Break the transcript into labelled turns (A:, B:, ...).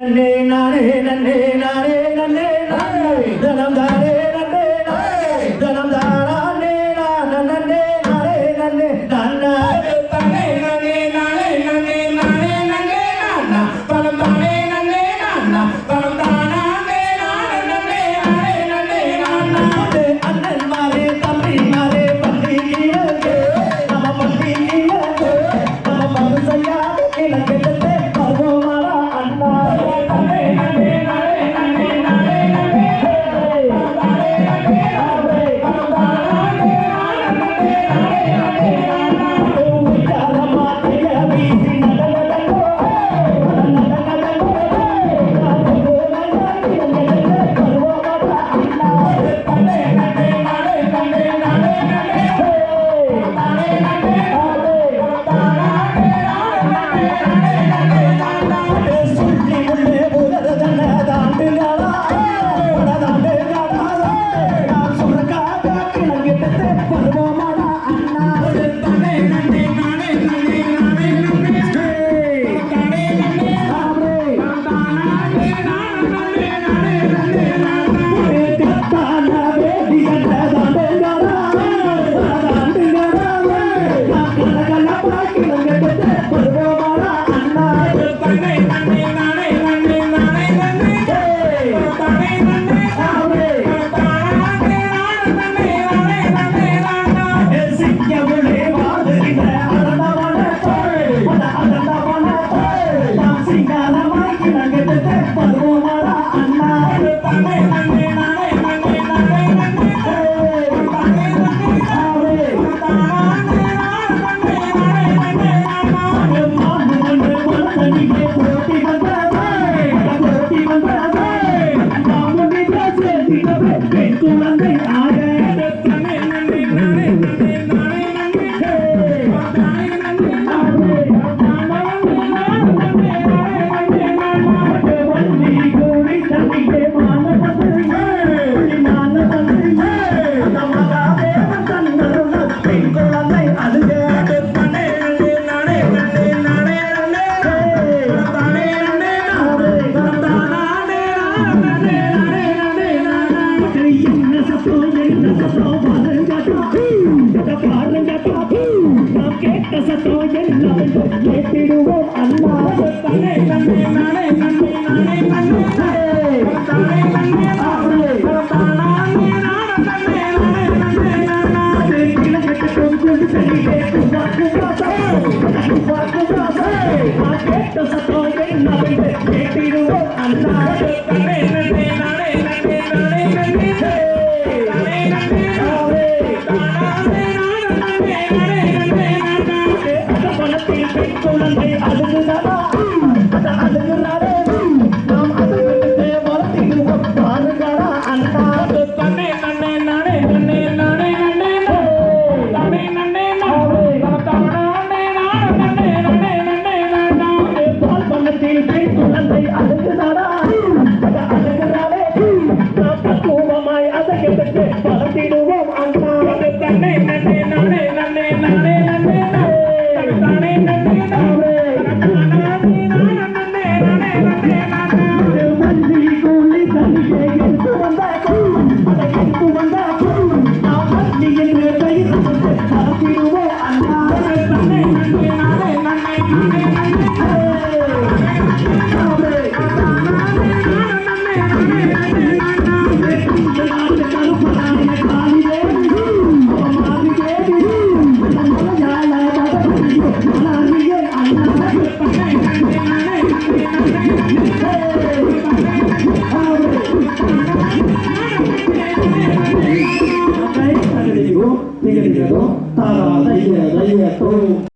A: நன்னே நானே நன்னே நானே நன்னே நானே தனம் தானே
B: yang. உலகத்தோய்
A: என்ன கேட்டிடுவோம் அண்ணா
B: தன்னை தன்னை நானே நன்மை நானே
A: நன்மை தன்னை தன்னை தன்னை கேட்டிடுவோம்
B: அண்ணா
A: தன்னை மனத்தில் பெண் குழந்தை அழுகுதலா அழுகிறாரே. நாம் அழுகிட்டு வளர்த்திடுவோம். பாருங்கடா அண்ணாது
B: தன்னை நன்னே நானே நன்னே நானே நன்னே தன்னை நன்னே நானே. தன்னை நானே நன்னே நன்னே நானே
A: பால் மனத்தில் பெண் குழந்தை அழுகுதலா அழுகிறாரே.
B: I'll
A: be the திகழ்கிறதோ தாராத இந்த தைவத்தோடு